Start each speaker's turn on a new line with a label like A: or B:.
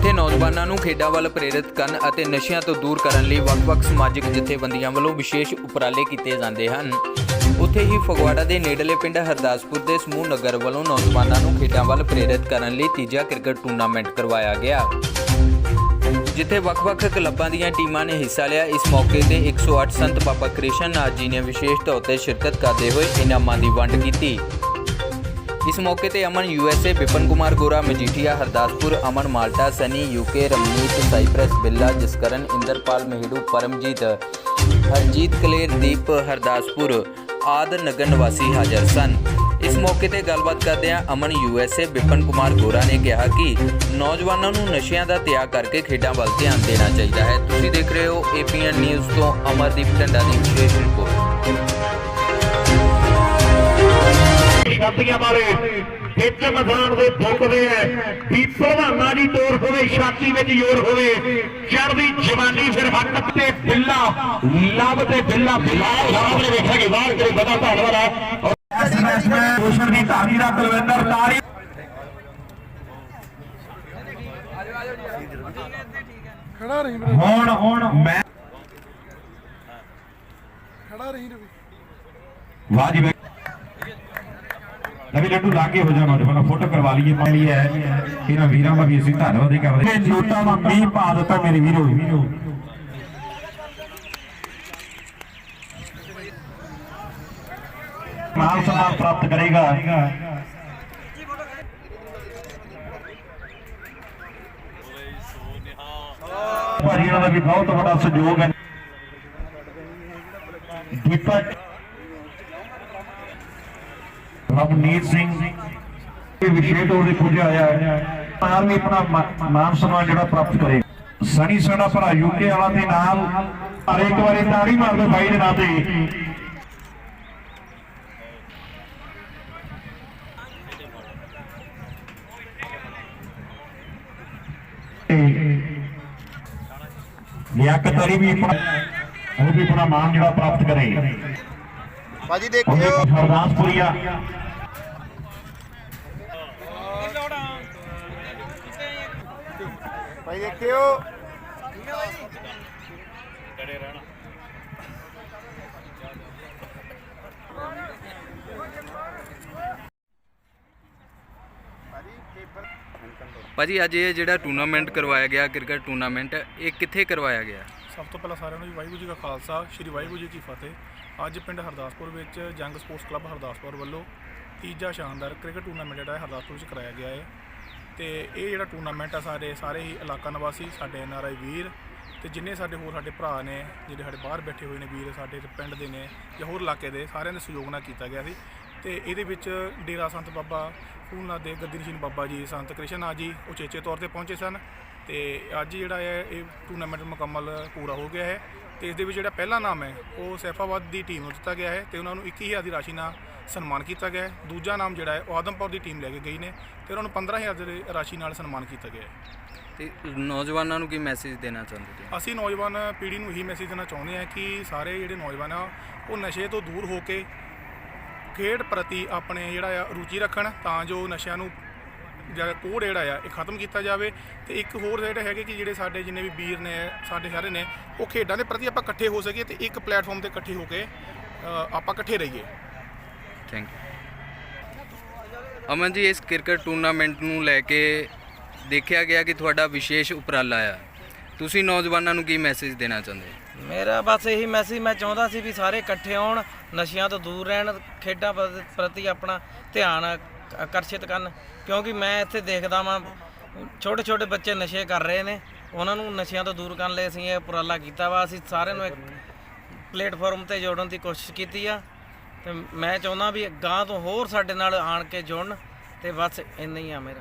A: ਜਿੱਥੇ ਨੌਜਵਾਨਾਂ ਨੂੰ ਖੇਡਾਂ ਵੱਲ ਪ੍ਰੇਰਿਤ ਕਰਨ ਅਤੇ ਨਸ਼ਿਆਂ ਤੋਂ ਦੂਰ ਕਰਨ ਲਈ ਵੱਖ-ਵੱਖ ਸਮਾਜਿਕ ਜਥੇਬੰਦੀਆਂ ਵੱਲੋਂ ਵਿਸ਼ੇਸ਼ ਉਪਰਾਲੇ ਕੀਤੇ ਜਾਂਦੇ ਹਨ। ਉੱਥੇ ਹੀ ਫਗਵਾੜਾ ਦੇ ਨੇੜਲੇ ਪਿੰਡ ਹਰਦਾਸਪੁਰ ਦੇ ਸਮੂਹ ਨਗਰ ਵੱਲੋਂ ਨੌਜਵਾਨਾਂ ਨੂੰ ਖੇਡਾਂ ਵੱਲ ਪ੍ਰੇਰਿਤ ਕਰਨ ਲਈ ਤੀਜਾ ਕ੍ਰਿਕਟ ਟੂਰਨਾਮੈਂਟ ਕਰਵਾਇਆ ਗਿਆ। ਜਿੱਥੇ ਵੱਖ-ਵੱਖ ਕਲੱਬਾਂ ਦੀਆਂ ਟੀਮਾਂ ਨੇ ਹਿੱਸਾ ਲਿਆ। ਇਸ ਮੌਕੇ ਤੇ 108 ਸੰਤ ਬਾਬਾ ਕ੍ਰਿਸ਼ਨ ਨਾਥ ਜੀ ਨੇ ਵਿਸ਼ੇਸ਼ ਤੌਰ ਤੇ ਸ਼ਿਰਕਤ ਕਰਦੇ ਹੋਏ ਇਨਾਮਾਂ ਦੀ ਵੰਡ ਕੀਤੀ। ਇਸ ਮੌਕੇ ਤੇ Aman USA Vipan Kumar Gora, Majithia, Hardaspur, Aman Malta Sunny UK Ramneet, Cyprus, Billa, Jaskaran, Inderpal Mehru, Paramjit, Harjit Kaler, Deep, Hardaspur, ਆਦ ਨਗਰ ਨਿਵਾਸੀ ਹਾਜ਼ਰ ਸਨ। ਇਸ ਮੌਕੇ ਤੇ ਗੱਲਬਾਤ ਕਰਦਿਆਂ ਅਮਨ ਯੂਐਸਏ ਵਿਪਨ ਕੁਮਾਰ ਗੋਰਾ ਨੇ ਕਿਹਾ ਕਿ ਨੌਜਵਾਨਾਂ ਨੂੰ ਨਸ਼ਿਆਂ ਦਾ ਤਿਆਗ ਕਰਕੇ ਖੇਡਾਂ ਵੱਲ ਧਿਆਨ ਦੇਣਾ ਚਾਹੀਦਾ ਹੈ। ਤੁਸੀਂ ਦੇਖ ਰਹੇ ਹੋ ਏਪੀਐਨ ਨਿਊਜ਼ ਤੋਂ ਅਮਰਦੀਪ ਢੰਡਾ ਦੀ ਵਿਸ਼ੇਸ਼ ਰਿਪੋਰਟ।
B: ਛਾਤੀਆਂ ਵਾਲੇ ਵਿੱਚ ਮੈਦਾਨ ਦੇ ਫੁੱਕਦੇ ਐ ਵੀ ਭਲਵਾਨਾਂ ਦੀ ਤੋਰ ਹੋਵੇ ਛਾਤੀ ਵਿੱਚ ਜ਼ੋਰ ਹੋਵੇ ਚੜ੍ਹਦੀ ਜਵਾਨੀ ਫਿਰ ਹੱਕ ਤੇ ਬਿੱਲਾ ਲਵ ਤੇ ਬਿੱਲਾ ਬਿਲਾਲ ਸਾਹਮਣੇ ਵੇਖਿਆ ਕਿ ਬਾਹਰ ਕਰੇ ਬੜਾ ਧੰਨਵਾਦ ਆ ਐਸਐਮਐਸ ਰੋਸ਼ਨ ਦੀ ਧਾਰੀ ਦਾ ਕੁਲਵਿੰਦਰ ਤਾਰੀ।
C: ਖੜਾ ਰਹੀ ਵੀਰੇ
B: ਹੁਣ ਹੁਣ ਮੈਂ
C: ਖੜਾ ਰਹੀ ਰਵੀ।
B: ਵਾਹ ਜੀ ਨਵੀਂ ਲੱਡੂ ਲਾਗੇ ਹੋ ਜਾਣਾ ਨੌਜਵਾਨਾਂ ਫੋਟੋ ਕਰਵਾ ਲਈਏ, ਪਾ ਲਈ ਹੈ ਇਹਨਾਂ ਵੀਰਾਂ ਦਾ ਵੀ ਅਸੀਂ ਧੰਨਵਾਦ ਹੀ ਕਰਦੇ ਹਾਂ। ਜੋਟਾਂ ਦਾ ਮੀਂਹ ਪਾ ਦਿੱਤਾ ਮੇਰੇ ਵੀਰੋ। ਮਾਨ ਸਨਮਾਨ ਪ੍ਰਾਪਤ ਕਰੇਗਾ। ਭਾਜੀ ਦਾ ਵੀ ਬਹੁਤ ਵੱਡਾ ਸਹਿਯੋਗ ਹੈ। ਦੀਪਕ ਰਵਨੀਤ ਸਿੰਘ, ਇਹ ਵਿਸ਼ੇਸ਼ ਤੌਰ ਤੇ ਪੁੱਜਿਆ ਆਇਆ ਹੈ। ਨਾਲ ਵੀ ਆਪਣਾ ਮਾ- ਮਾਨ ਸਨਮਾਨ ਜਿਹੜਾ ਪ੍ਰਾਪਤ ਕਰੇ। ਸਣੀ ਸਾਡਾ ਭਰਾ ਯੂਕੇ ਵਾਲਾ ਦੇ ਨਾਲ ਹਰ ਇੱਕ ਵਾਰੀ ਤਾੜੀ ਮਾਰਦੇ ਬਾਈ ਦੇ ਨਾਂ ਤੇ। ਲਿਆਕਤ ਅਲੀ ਵੀ ਆਪਣਾ ਉਹ ਵੀ ਆਪਣਾ ਮਾਨ ਜਿਹੜਾ ਪ੍ਰਾਪਤ ਕਰੇ।
C: ਭਾਜੀ
B: ਉਹਦੇ
C: ਦੇਖਿਓ
B: ਹਰਦਾਸਪੁਰੀਆ
C: ਭਾਈ ਦੇਖਿਓ
A: ਭਾਜੀ ਅੱਜ ਇਹ ਜਿਹੜਾ ਟੂਰਨਾਮੈਂਟ ਕਰਵਾਇਆ ਗਿਆ ਕ੍ਰਿਕਟ ਟੂਰਨਾਮੈਂਟ ਇਹ ਕਿੱਥੇ ਕਰਵਾਇਆ ਗਿਆ
D: ਸਭ ਤੋਂ ਪਹਿਲਾਂ ਸਾਰਿਆਂ ਨੂੰ ਜੀ ਵਾਹਿਗੁਰੂ ਜੀ ਕਾ ਖਾਲਸਾ, ਸ੍ਰੀ ਵਾਹਿਗੁਰੂ ਜੀ ਕੀ ਫਤਿਹ। ਅੱਜ ਪਿੰਡ ਹਰਦਾਸਪੁਰ ਵਿੱਚ ਜੰਗ ਸਪੋਰਟਸ ਕਲੱਬ ਹਰਦਾਸਪੁਰ ਵੱਲੋਂ ਤੀਜਾ ਸ਼ਾਨਦਾਰ ਕ੍ਰਿਕਟ ਟੂਰਨਾਮੈਂਟ ਜਿਹੜਾ ਹੈ ਹਰਦਾਸਪੁਰ ਵਿੱਚ ਕਰਾਇਆ ਗਿਆ ਹੈ। ਤੇ ਇਹ ਜਿਹੜਾ ਟੂਰਨਾਮੈਂਟ ਆ ਸਾਰੇ ਸਾਰੇ ਹੀ ਇਲਾਕਾ ਨਿਵਾਸੀ, ਸਾਡੇ ਐਨਆਰਆਈ ਵੀਰ ਤੇ ਜਿੰਨੇ ਸਾਡੇ ਹੋਰ ਸਾਡੇ ਭਰਾ ਨੇ, ਜਿਹੜੇ ਸਾਡੇ ਬਾਹਰ ਬੈਠੇ ਹੋਏ ਨੇ ਵੀਰ, ਸਾਡੇ ਪਿੰਡ ਦੇ ਨੇ ਜਾਂ ਹੋਰ ਇਲਾਕੇ ਦੇ, ਸਾਰਿਆਂ ਦੇ ਸਹਿਯੋਗ ਨਾਲ ਕੀਤਾ ਗਿਆ ਸੀ। ਤੇ ਇਹਦੇ ਵਿੱਚ ਡੇਰਾ ਸੰਤ ਬਾਬਾ ਫੂਲਨਾ ਦੇ ਗੱਦੀ ਨਸ਼ੀਨ ਬਾਬਾ ਜੀ, ਸੰਤ ਕ੍ਰਿਸ਼ਨ ਆ ਜੀ ਉਚੇਚੇ ਤੌਰ ਤੇ ਪਹੁੰਚੇ ਸਨ। ਤੇ ਅੱਜ ਜਿਹੜਾ ਹੈ ਇਹ ਟੂਰਨਾਮੈਂਟ ਮੁਕੰਮਲ ਪੂਰਾ ਹੋ ਗਿਆ ਹੈ ਤੇ ਇਸ ਦੇ ਵਿੱਚ ਜਿਹੜਾ ਪਹਿਲਾ ਨਾਮ ਹੈ ਉਹ ਸੈਫਾਬਾਦ ਦੀ ਟੀਮ ਨੂੰ ਦਿੱਤਾ ਗਿਆ ਹੈ ਤੇ ਉਹਨਾਂ ਨੂੰ 21000 ਦੀ ਰਾਸ਼ੀ ਨਾਲ ਸਨਮਾਨ ਕੀਤਾ ਗਿਆ ਹੈ। ਦੂਜਾ ਨਾਮ ਜਿਹੜਾ ਹੈ ਉਹ ਆਦਮਪੁਰ ਦੀ ਟੀਮ ਲੈ ਕੇ ਗਈ ਨੇ ਤੇ ਉਹਨਾਂ ਨੂੰ 15000 ਦੀ ਰਾਸ਼ੀ ਨਾਲ ਸਨਮਾਨ ਕੀਤਾ ਗਿਆ ਹੈ।
A: ਤੇ ਨੌਜਵਾਨਾਂ ਨੂੰ ਕੀ ਮੈਸੇਜ ਦੇਣਾ ਚਾਹੁੰਦੇ ਤੁਸੀਂ
D: ਅਸੀਂ ਨੌਜਵਾਨ ਪੀੜ੍ਹੀ ਨੂੰ ਇਹੀ ਮੈਸੇਜ ਦੇਣਾ ਚਾਹੁੰਦੇ ਹਾਂ ਕਿ ਸਾਰੇ ਜਿਹੜੇ ਨੌਜਵਾਨ ਆ ਉਹ ਨਸ਼ੇ ਤੋਂ ਦੂਰ ਹੋ ਕੇ ਖੇਡ ਪ੍ਰਤੀ ਆਪਣੇ ਜਿਹੜਾ ਆ ਰੁਚੀ ਰੱਖਣ ਤਾਂ ਜੋ ਨਸ਼ਿਆਂ ਨੂੰ ਜਿਹੜਾ ਕੋਡ ਜਿਹੜਾ ਆ ਇਹ ਖਤਮ ਕੀਤਾ ਜਾਵੇ। ਤੇ ਇੱਕ ਹੋਰ ਜਿਹੜੇ ਹੈਗੇ ਕਿ ਜਿਹੜੇ ਸਾਡੇ ਜਿੰਨੇ ਵੀ ਵੀਰ ਨੇ ਸਾਡੇ ਸਾਰੇ ਨੇ ਉਹ ਖੇਡਾਂ ਦੇ ਪ੍ਰਤੀ ਆਪਾਂ ਇਕੱਠੇ ਹੋ ਸਕੀਏ ਤੇ ਇੱਕ ਪਲੇਟਫਾਰਮ ਤੇ ਇਕੱਠੇ ਹੋ ਕੇ ਆਪਾਂ ਇਕੱਠੇ ਰਹੀਏ।
A: ਥੈਂਕ ਯੂ ਅਮਨ ਜੀ ਇਸ ਕ੍ਰਿਕਟ ਟੂਰਨਾਮੈਂਟ ਨੂੰ ਲੈ ਕੇ ਦੇਖਿਆ ਗਿਆ ਕਿ ਤੁਹਾਡਾ ਵਿਸ਼ੇਸ਼ ਉਪਰਾਲਾ ਆ। ਤੁਸੀਂ ਨੌਜਵਾਨਾਂ ਨੂੰ ਕੀ ਮੈਸੇਜ ਦੇਣਾ ਚਾਹੁੰਦੇ
E: ਮੇਰਾ ਬਸ ਇਹੀ ਮੈਸੇਜ ਮੈਂ ਚਾਹੁੰਦਾ ਸੀ ਵੀ ਸਾਰੇ ਇਕੱਠੇ ਹੋਣ ਨਸ਼ਿਆਂ ਤੋਂ ਦੂਰ ਰਹਿਣ ਖੇਡਾਂ ਪ੍ਰਤੀ- ਪ੍ਰਤੀ ਆਪਣਾ ਧਿਆਨ ਆਕਰਸ਼ਿਤ ਕਰਨ, ਕਿਉਂਕਿ ਮੈਂ ਇੱਥੇ ਦੇਖਦਾ ਵਾਂ, ਛੋਟੇ ਛੋਟੇ ਬੱਚੇ ਨਸ਼ੇ ਕਰ ਰਹੇ ਨੇ, ਉਹਨਾਂ ਨੂੰ ਨਸ਼ਿਆਂ ਤੋਂ ਦੂਰ ਕਰਨ ਲਈ ਅਸੀਂ ਇਹ ਉਪਰਾਲਾ ਕੀਤਾ ਵਾ, ਅਸੀਂ ਸਾਰਿਆਂ ਨੂੰ ਇੱਕ ਪਲੇਟਫਾਰਮ ਤੇ ਜੋੜਨ ਦੀ ਕੋਸ਼ਿਸ਼ ਕੀਤੀ ਆ, ਤੇ ਮੈਂ ਚਾਹੁੰਦਾ ਵੀ ਗਾਂ ਤੋਂ ਹੋਰ ਸਾਡੇ ਨਾਲ ਆਣ ਕੇ ਜੁੜਨ, ਤੇ ਬਸ ਇੰਨਾ ਹੀ ਆ ਮੇਰਾ।